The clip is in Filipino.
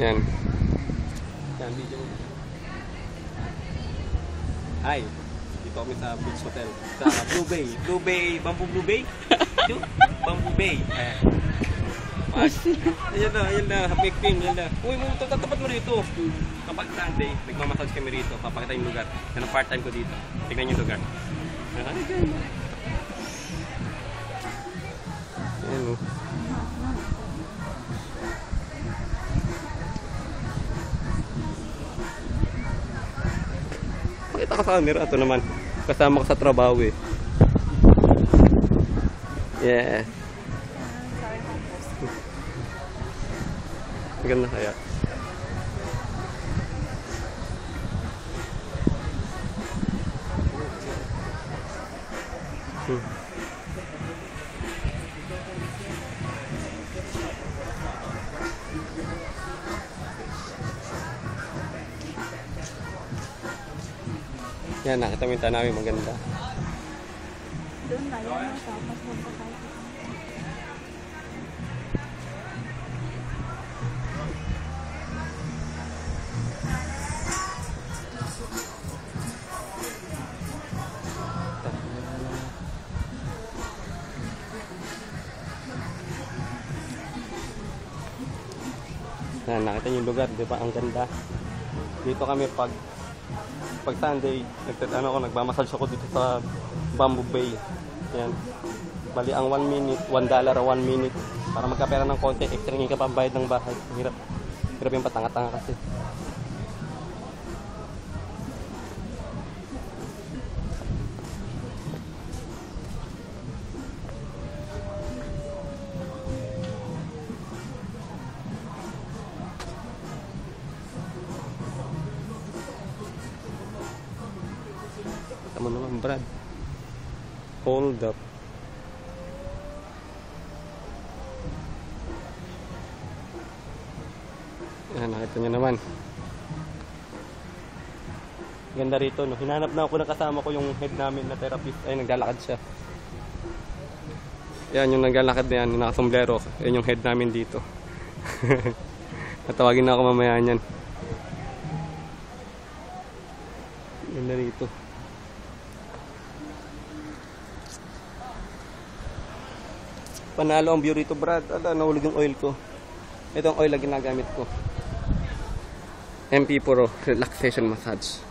Yan. Yan, video mo. Ay, dito kami sa beach hotel. Sa Blue Bay. Blue Bay, Bamboo Blue Bay? Ito? Bamboo Bay. Ayan. Ayan na, ayan na. Make film, ayan na. Uy, tatapat mo rito. Kapag Sunday, nagmamassage kami rito. Papakita yung lugar. Yan ang part-time ko dito. Tignan yung lugar. Ayan, Ayan Pakita ka sa camera. Ito naman. Kasama ko sa trabaho eh. Yeah. Maganda kaya. Hmm. Yan, nakita mo yung tanawin, maganda. Doon na yan. Tapos punta tayo. Yan, nakita niyo yung lugar, di ba? Ang ganda. Dito kami pag pag Sunday, nagtat ano ako, nagmamassage ako dito sa Bamboo Bay. Yan. Bali ang 1 minute, 1 dollar o 1 minute para magkapera ng konti, extra nga ka pambayad ng bahay. Hirap. Hirap yung patanga-tanga kasi. Tama naman, Brad. Hold up. Yan, nakita nyo naman. Ganda rito, no? Hinanap na ako na kasama ko yung head namin na therapist. Ay, naglalakad siya. Yan, yung naglalakad na yan, yung nakasombrero. Yan yung head namin dito. Natawagin na ako mamaya niyan. Ganda rito. Panalo ang view rito, Brad. Ala, nahulog yung oil ko. Ito ang oil na ginagamit ko. MP Pro Relaxation Massage.